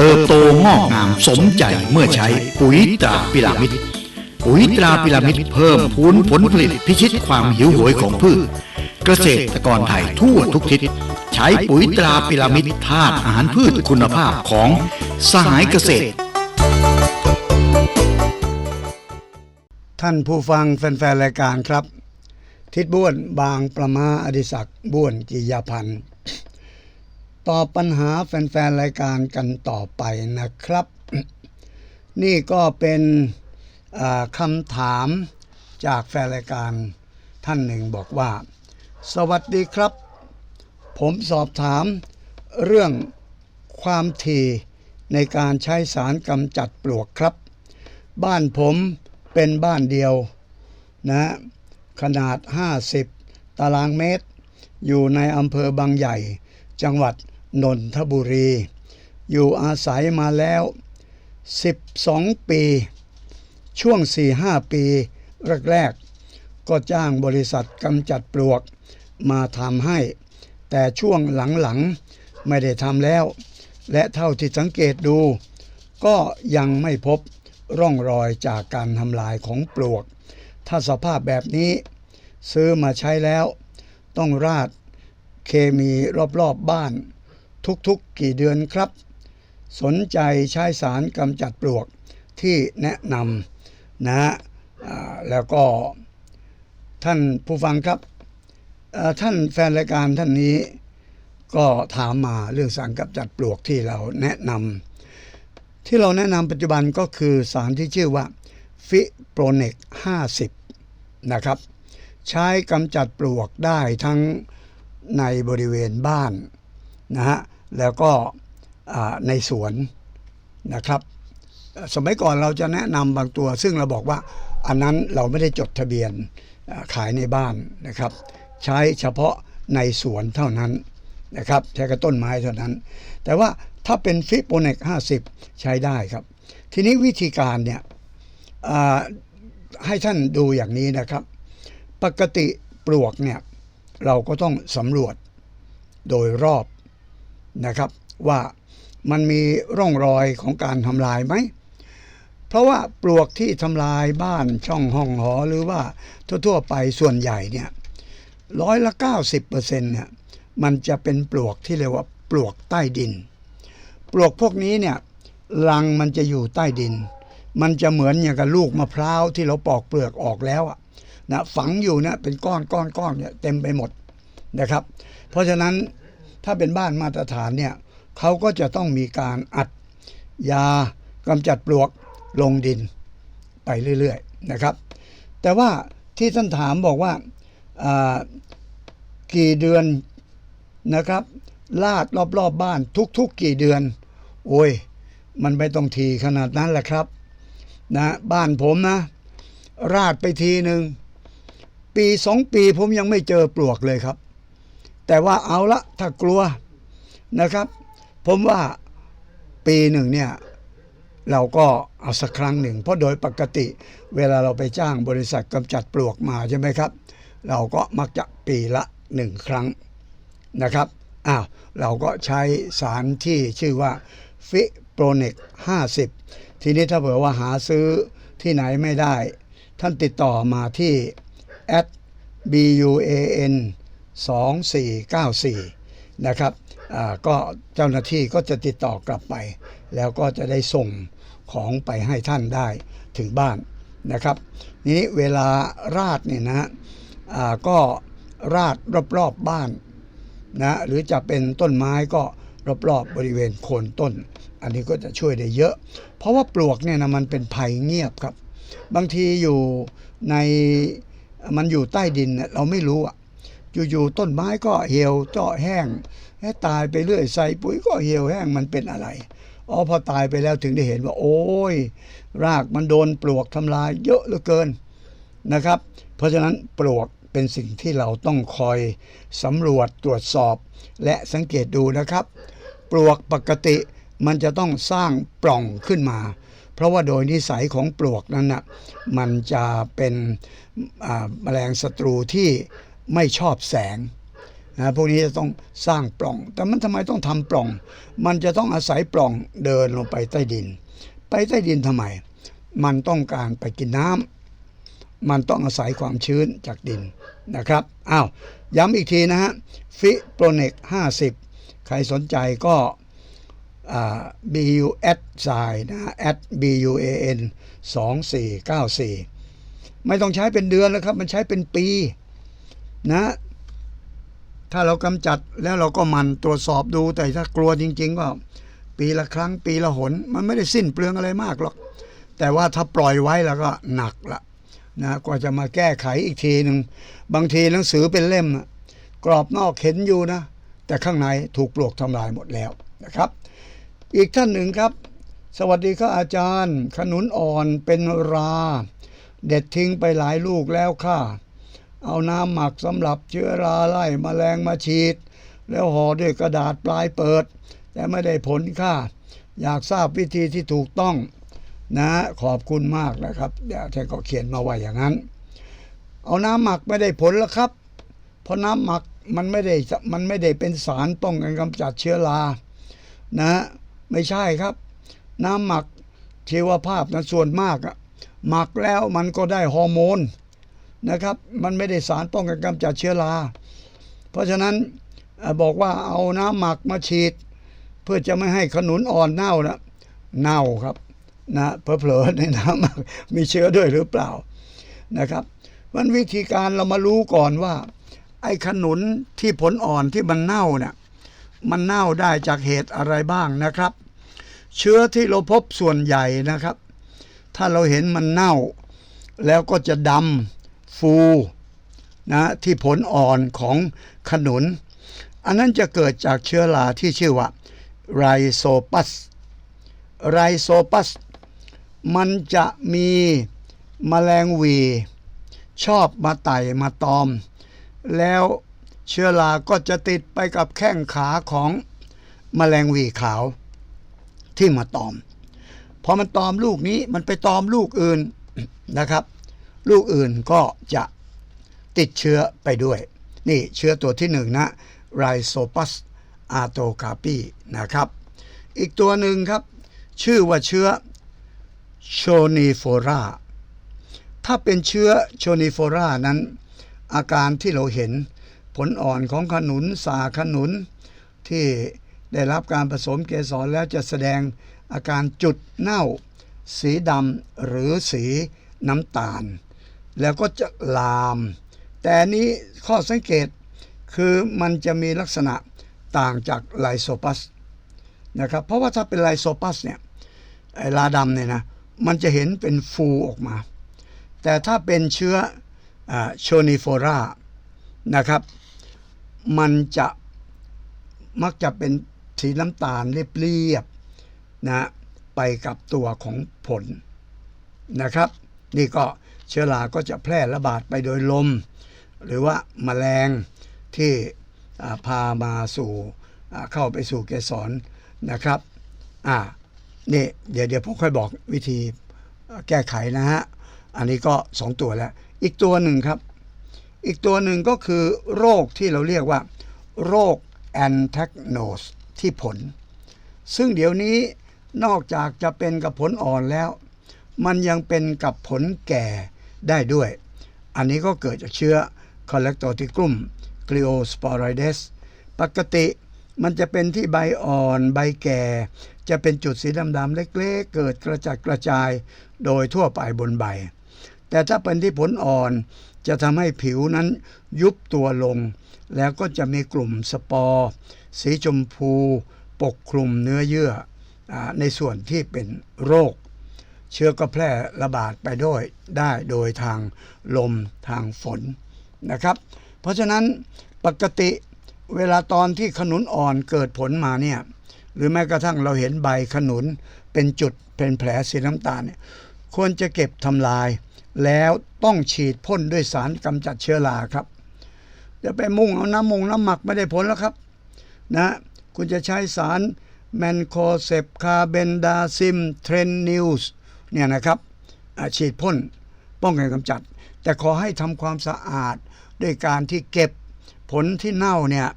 เติบโตงอกงามสมใจเมื่อใช้ปุ๋ยตราพิรามิดปุ๋ยตราพิรามิดเพิ่มพูนผลผลิตพิชิตความหิวโหยของพืช เกษตรกรไทยทั่วทุกทิศ ใช้ปุ๋ยตราพิรามิดธาตุอาหารพืชคุณภาพของสหายเกษตร ท่านผู้ฟังแฟนๆรายการครับ ทิดบ้วนบางประมาอดิศักดิ์บ้วนกิยาพันธ์ ตอบปัญหาแฟนๆรายการกันต่อไปนะครับ นี่ก็เป็นคำถามจากแฟนรายการท่านหนึ่งบอกว่า สวัสดีครับ ผมสอบถามเรื่องความถี่ในการใช้สารกำจัดปลวกครับ บ้านผมเป็นบ้านเดียวนะขนาด 50 ตารางเมตร อยู่ในอำเภอบางใหญ่ จังหวัดนนทบุรี อยู่อาศัยมาแล้ว 12 ปี ช่วง 4-5 ปีแรกๆก็จ้างบริษัทกำจัดปลวกมาทำให้ แต่ช่วงหลังๆ ไม่ได้ทำแล้ว และเท่าที่สังเกตดู ก็ยังไม่พบร่องรอยจากการทำลายของปลวก ถ้าสภาพแบบนี้ ซื้อมาใช้แล้ว ต้องราด เคมีรอบๆบบ้าน ทุกๆกี่เดือนครับ สนใจใช้สารกำจัดปลวกที่แนะนำนะฮะแล้วก็ท่านผู้ฟังครับท่านแฟนรายการท่านนี้ก็ถามมาเรื่องสารกำจัดปลวกที่เราแนะนำที่เราแนะนำปัจจุบันก็คือสารที่ชื่อว่าฟิโปรเนก50 นะครับ ใช้กำจัดปลวกได้ทั้ง ในบริเวณบ้านนะฮะแล้วก็ในสวนนะครับ สมัยก่อนเราจะแนะนำบางตัว ซึ่งเราบอกว่าอันนั้นเราไม่ได้จดทะเบียนขายในบ้านนะครับ ใช้เฉพาะในสวนเท่านั้นนะครับใช้กับต้นไม้เท่านั้น แต่ว่าถ้าเป็นฟิโปเนก50 ใช้ได้ครับ ทีนี้วิธีการเนี่ยให้ท่านดูอย่างนี้นะครับ ปกติปลวกเนี่ย เราก็ต้องสำรวจโดยรอบนะครับว่ามันมีร่องรอยของการทำลายไหม เพราะว่าปลวกที่ทำลายบ้านช่องห้องหอหรือว่าทั่วๆไปส่วนใหญ่เนี่ยร้อยละ 90%เนี่ยมันจะเป็นปลวกที่เรียกว่าปลวกใต้ดิน ปลวกพวกนี้เนี่ยรังมันจะอยู่ใต้ดิน มันจะเหมือนอย่างกับลูกมะพร้าวที่เราปอกเปลือกออกแล้วอะ นะฝังอยู่เนี่ยเป็นก้อนก้อนก้อนเนี่ยเต็มไปหมดนะครับ เพราะฉะนั้นถ้าเป็นบ้านมาตรฐานเนี่ยเขาก็จะต้องมีการอัดยากำจัดปลวกลงดินไปเรื่อยๆนะครับ แต่ว่าที่ท่านถามบอกว่ากี่เดือนนะครับ ลาดรอบๆบบ้านทุกๆกี่เดือน โอ้ย มันไม่ต้องทีขนาดนั้นแหละครับ นะ บ้านผมนะ ราดไปทีหนึ่ง ปีสองปีผมยังไม่เจอปลวกเลยครับ แต่ว่าเอาละถ้ากลัวนะครับ ผมว่าปีหนึ่งเนี่ยเราก็เอาสักครั้งหนึ่ง เพราะโดยปกติ เวลาเราไปจ้างบริษัทกำจัดปลวกมาใช่ไหมครับ เราก็มักจะปีละหนึ่งครั้งนะครับอ้าวเราก็ใช้สารที่ชื่อว่าฟิโปรเนก50 ทีนี้ถ้าเผื่อว่าหาซื้อที่ไหนไม่ได้ ท่านติดต่อมาที่ at buan 2494 นะครับก็เจ้าหน้าที่ก็จะติดต่อกลับไป แล้วก็จะได้ส่งของไปให้ท่านได้ถึงบ้านนะครับนี้เวลาราดเนี่ยนะก็ราดรอบๆบ้านนะหรือจะเป็นต้นไม้ก็รอบๆบริเวณโคนต้น อันนี้ก็จะช่วยได้เยอะ เพราะว่าปลวกเนี่ยนะมันเป็นภัยเงียบครับ บางทีอยู่ใน มันอยู่ใต้ดินเนี่ยเราไม่รู้อะอยู่ๆต้นไม้ก็เหี่ยวเจาะแห้งให้ตายไปเรื่อยใส่ปุ๋ยก็เหี่ยวแห้งมันเป็นอะไรอ๋อพอตายไปแล้วถึงได้เห็นว่า โอ้ย รากมันโดนปลวกทำลายเยอะเหลือเกินนะครับ เพราะฉะนั้นปลวกเป็นสิ่งที่เราต้องคอยสำรวจตรวจสอบ และสังเกตดูนะครับ ปลวกปกติมันจะต้องสร้างปล่องขึ้นมา เพราะว่าโดยนิสัยของปลวกนั้นนะมันจะเป็นแมลงศัตรูที่ไม่ชอบแสงนะพวกนี้จะต้องสร้างปล่อง แต่มันทำไมต้องทำปล่อง มันจะต้องอาศัยปล่องเดินลงไปใต้ดิน ไปใต้ดินทำไม มันต้องการไปกินน้ำมันต้องอาศัยความชื้นจากดินนะครับอ้าวย้ำอีกทีนะฮะฟิโปรเนก50 ใครสนใจก็ bu at sign นะ at buan 2494 ไม่ต้องใช้เป็นเดือนแล้วครับ มันใช้เป็นปีนะ ถ้าเรากำจัดแล้วเราก็มันตรวจสอบดูแต่ถ้ากลัวจริง ๆ ก็ ปีละครั้งปีละหน มันไม่ได้สิ้นเปลืองอะไรมากหรอก แต่ว่าถ้าปล่อยไว้แล้วก็หนักละนะกว่าจะมาแก้ไขอีกทีหนึ่งบางทีหนังสือเป็นเล่มนะกรอบนอกเห็นอยู่นะ แต่ข้างในถูกปลวกทำลายหมดแล้วนะครับ อีกท่านหนึ่งครับ สวัสดีครับอาจารย์ ขนุนอ่อนเป็นรา เด็ดทิ้งไปหลายลูกแล้วค่ะ เอาน้ำหมักสำหรับเชื้อราไล่มแมลงมาฉีด แล้วห่อด้วยกระดาษปลายเปิด แต่ไม่ได้ผลค่ะ อยากทราบวิธีที่ถูกต้องนะขอบคุณมากนะครับเดี๋ยวท่านก็เขียนมาไว่าอย่างนั้น เอาน้ำหมักไม่ได้ผลแล้วครับ เพราะน้ำหมักมันไม่ได้มันไม่ได้เป็นสารป้องกันกำจัดเชื้อรานะ ไม่ใช่ครับ น้ำหมักชีวภาพนะส่วนมากอะหมักแล้วมันก็ได้ฮอร์โมนนะครับ มันไม่ได้สารป้องกันกำจัดเชื้อรา เพราะฉะนั้นบอกว่าเอาน้ำหมักมาฉีด เพื่อจะไม่ให้ขนุนอ่อนเน่านะเน่าครับนะเผลอๆในน้ำหมักมีเชื้อด้วยหรือเปล่านะครับมันวิธีการเรามารู้ก่อนว่า ไอ้ขนุนที่ผลอ่อนที่มันเน่าเนี่ย มันเน่าได้จากเหตุอะไรบ้างนะครับ เชื้อที่เราพบส่วนใหญ่นะครับ ถ้าเราเห็นมันเน่า แล้วก็จะดำฟูนะที่ผลอ่อนของขนุน อันนั้นจะเกิดจากเชื้อราที่ชื่อว่าไรโซปัสไรโซปัส มันจะมีมแมลงวี ชอบมาไต่มาตอม แล้ว เชื้อราก็จะติดไปกับแข้งขาของมแมลงวีขาวที่มาตอม พอมันตอมลูกนี้มันไปตอมลูกอื่นนะครับ ลูกอื่นก็จะติดเชื้อไปด้วย นี่เชื้อตัวที่หนึ่งนะไรโซปัสอาโตคาปีนะครับ อีกตัวหนึ่งครับ ชื่อว่าเชื้อโชนีโฟราถ้าเป็นเชื้อโชนีโฟรานั้น อาการที่เราเห็น ผลอ่อนของขนุนสาขนุน ที่ได้รับการผสมเกสรแล้วจะแสดงอาการจุดเน่า สีดำหรือสีน้ำตาล แล้วก็จะลาม แต่นี้ข้อสังเกตคือมันจะมีลักษณะต่างจากไลโซปัสนะครับเพราะว่าถ้าเป็นไลโซปัสเนี่ยไอลาดำเนี่ยนะมันจะเห็นเป็นฟูออกมา แต่ถ้าเป็นเชื้อโชนิโฟรานะครับ มันจะมักจะเป็นสีน้ำตาลเรียบๆนะไปกับตัวของผลนะครับ นี่ก็เชื้อราก็จะแพร่ระบาดไปโดยลม หรือว่ามาแมลงที่พามาสู่เข้าไปสู่เกสรนะครับอ่านี่เดี๋ยวเดี๋ยวผมค่อยบอกวิธีแก้ไขนะฮะ อันนี้ก็สองตัวแล้ว อีกตัวหนึ่งครับ อีกตัวหนึ่งก็คือโรคที่เราเรียกว่า โรคแอนแทกโนสที่ผล ซึ่งเดี๋ยวนี้นอกจากจะเป็นกับผลอ่อนแล้ว มันยังเป็นกับผลแก่ได้ด้วย อันนี้ก็เกิดจากเชื้อ c o l l e c t o t i c u m gliosporides ปกติมันจะเป็นที่ใบอ่อนใบแก่ จะเป็นจุดสีดำๆเล็กๆ เกิดกระจัดกระจายโดยทั่วไปบนใบ แต่ถ้าเป็นที่ผลอ่อน จะทำให้ผิวนั้นยุบตัวลง แล้วก็จะมีกลุ่มสปอร์สีชมพู ปกคลุมเนื้อเยื่ออในส่วนที่เป็นโรค เชื้อก็แพร่ระบาดไปด้วยได้โดยทางลมทางฝนนะครับ เพราะฉะนั้นปกติเวลาตอนที่ขนุนอ่อนเกิดผลมาเนี่ยหรือแม้กระทั่งเราเห็นใบขนุนเป็นจุดเป็นแผลสีน้ำตาลเนี่ยควรจะเก็บทำลาย แล้วต้องฉีดพ่นด้วยสารกำจัดเชื้อราครับจะไปมุ่งเอาน้ำมงน้ำหมักไม่ได้ผลแล้วครับนะคุณจะใช้สารแมนโคเซปคาเบนดาซิมเทรนนิวส์เนี่ยนะครับฉีดพ่นป้องกันกำจัด แต่ขอให้ทำความสะอาดด้วยการที่เก็บผลที่เน่าเนี่ย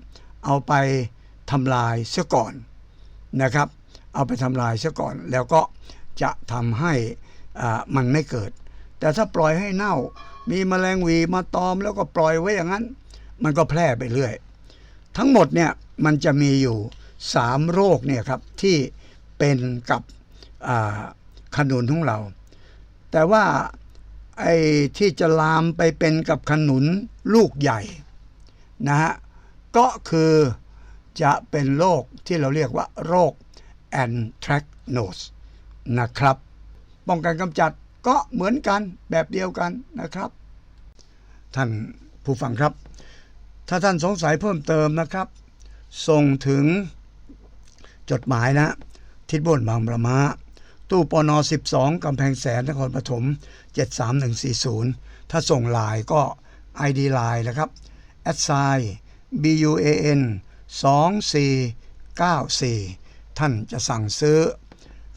เอาไปทำลายเสียก่อนนะครับ เอาไปทำลายเสียก่อน แล้วก็จะทำให้มันไม่เกิด แต่ถ้าปล่อยให้เน่า มีแมลงวีมาตอมแล้วก็ปล่อยไว้อย่างนั้น มันก็แพร่ไปเรื่อย ทั้งหมดเนี่ยมันจะมีอยู่ 3 โรคเนี่ยครับที่เป็นกับขนุนของเรา แต่ว่าไอ้ที่จะลามไปเป็นกับขนุนลูกใหญ่นะฮะก็คือจะเป็นโรคที่เราเรียกว่าโรค anthracnose นะครับ ป้องกันกำจัด ก็เหมือนกันแบบเดียวกันนะครับ ท่านผู้ฟังครับ ถ้าท่านสงสัยเพิ่มเติมนะครับ ส่งถึงจดหมายนะ ทิศบนบางประมาตู้ปน 12 กำแพงแสนนครปฐม 73140 ถ้าส่งลน์ก็ ID ไลน์นะครับ a d s i BUAN 2494 ท่านจะสั่งซื้อ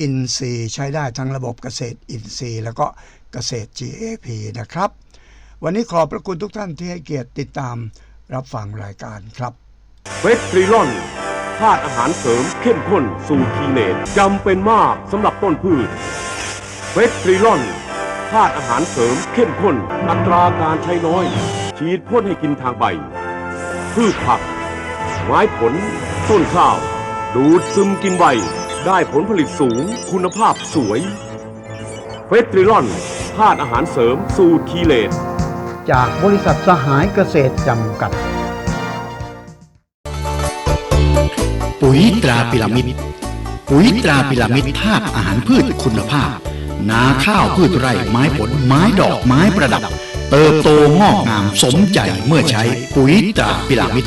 อินทรีย์ใช้ได้ทั้งระบบเกษตรอินทรีย์ แล้วก็เกษตร GAP นะครับ วันนี้ขอบพระคุณทุกท่านที่ให้เกียรติติดตามรับฟังรายการครับเวสตรีลอนธาตุอาหารเสริมเข้มข้นสูตรคีเนตจำเป็นมากสำหรับต้นพืชเวสตรีลอนธาตุอาหารเสริมเข้มข้น อัตราการใช้น้อย ฉีดพ่นให้กินทางใบ พืชผัก ไม้ผล ต้นข้าว ดูดซึมกินไว ได้ผลผลิตสูง คุณภาพสวยเวสตรีลอนธาตุอาหารเสริมสูตรคีเลตจากบริษัทสหายเกษตรจำกัด ปุ๋ยตราพิรามิดปุ๋ยตราพิรามิดธาตุอาหารพืชคุณภาพ นาข้าวพืชไร่ไม้ผลไม้ดอกไม้ประดับ เติบโตงอกงามสมใจเมื่อใช้ปุ๋ยตราพิรามิด